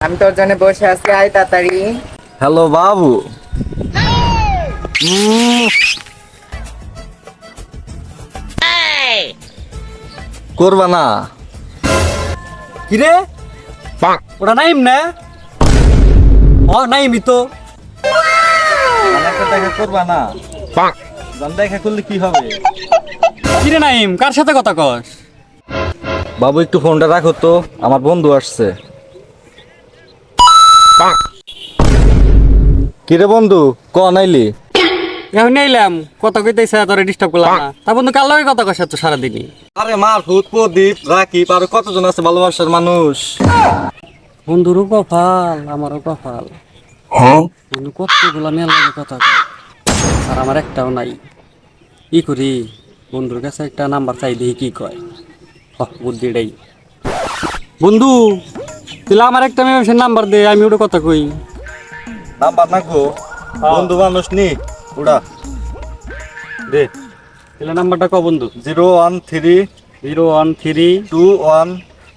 আমি তোর জন্য বসে আছি আয় তাড়াতাড়ি। হ্যালো বাবু। করবা না। কিরে? ওটা নাইম না? ও নাইমই তো। দেখা করবা না। দেখা করলে কি হবে? কিরে নাইম কার সাথে কথা কস? বাবু একটু ফোনটা রাখো তো আমার বন্ধু আসছে। কিরে বন্ধু ক নাইলি এখন এলাম কথা কইতেছে তোরে ডিস্টার্ব করলাম না। তা বন্ধু কার লগে কথা কস তো সারাদিনই? আরে মারফুত প্রদীপ রাকিব আর কতজন আছে ভালোবাসার মানুষ? বন্ধুরও কপাল আমারও কপাল। বন্ধু কতগুলো মেয়ের লাগে কথা আর আমার একটাও নাই। কি করি? বন্ধুর কাছে একটা নাম্বার চাই দেখি কি কয়। বুদ্ধিটাই বন্ধু তাহলে আমার একটা মেয়ে নাম্বার দে আমি ওটা কথা কই। নাম্বার না গো বন্ধু মানুষ নি উড়া। দে। তাহলে নাম্বারটা ক বন্ধু? Zero one three zero one three two one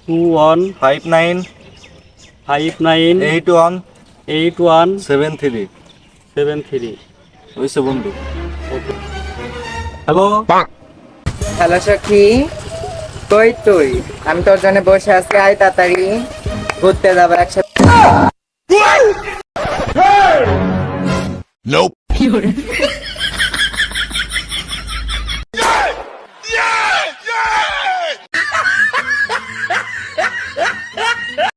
two one five nine five nine eight one eight one seven three. Seven three. হয়েছে বন্ধু। হ্যালো? হ্যালো সখী কই তুই? আমি তোর জন্য বসে আছি আয় তাড়াতাড়ি। ঘুরতে যাব একসাথে।